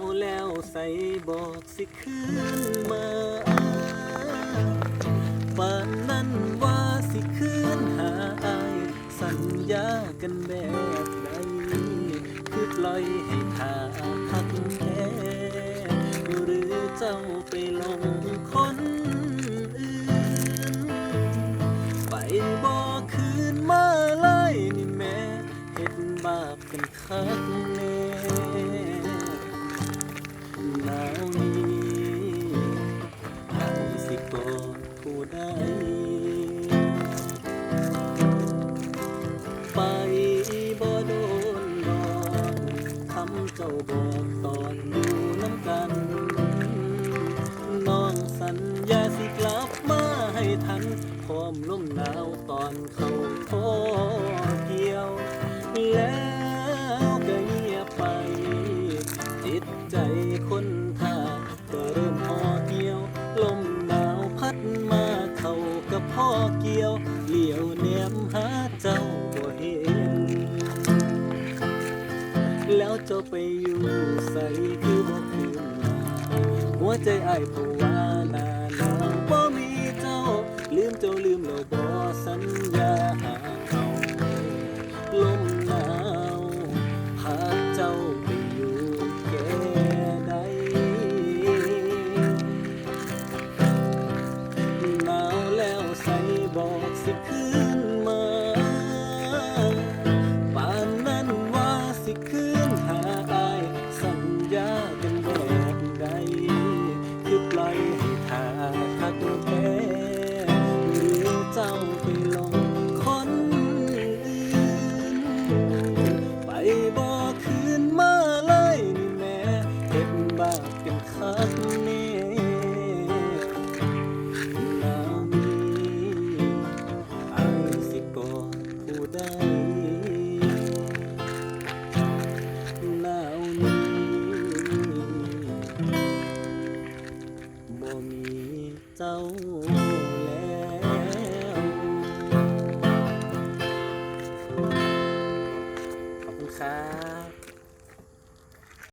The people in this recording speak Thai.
าแล้วใส่บอกสิคืนมาป่านนั้นว่าสิคืนหาอายสัญญากันแบบใดคือปล่อยให้ทาพักแท้หรือเจ้าไปลงคนอื่น ไปบอกคืนมาเลยนี่แม่เฮ็ดบาปกันคักแน่หน ใดไปบ่โดนดอกคำเจ้าบอกตอนอยู่น้ำกัน น้องสัญญาสิกลับมาให้ทันพร้อมลมหนาวตอนเข้าพอ เจ้าบ่เห็น แล้วเจ้าไปอยู่ใส่คือบ่คืนหัวใจอ้ายภาวาหนาหนาวบ่มีเจ้า ลืมเจ้าลืมแล้วบ่สัญญา คือปล่อยให้ทาทักแท้หรือเจ้าไปลงคนอื่นไปบอกคืนมาเลยนี่แม่เห็นบาปกันคักนี้ จ้าแล้วขอบคุณครับ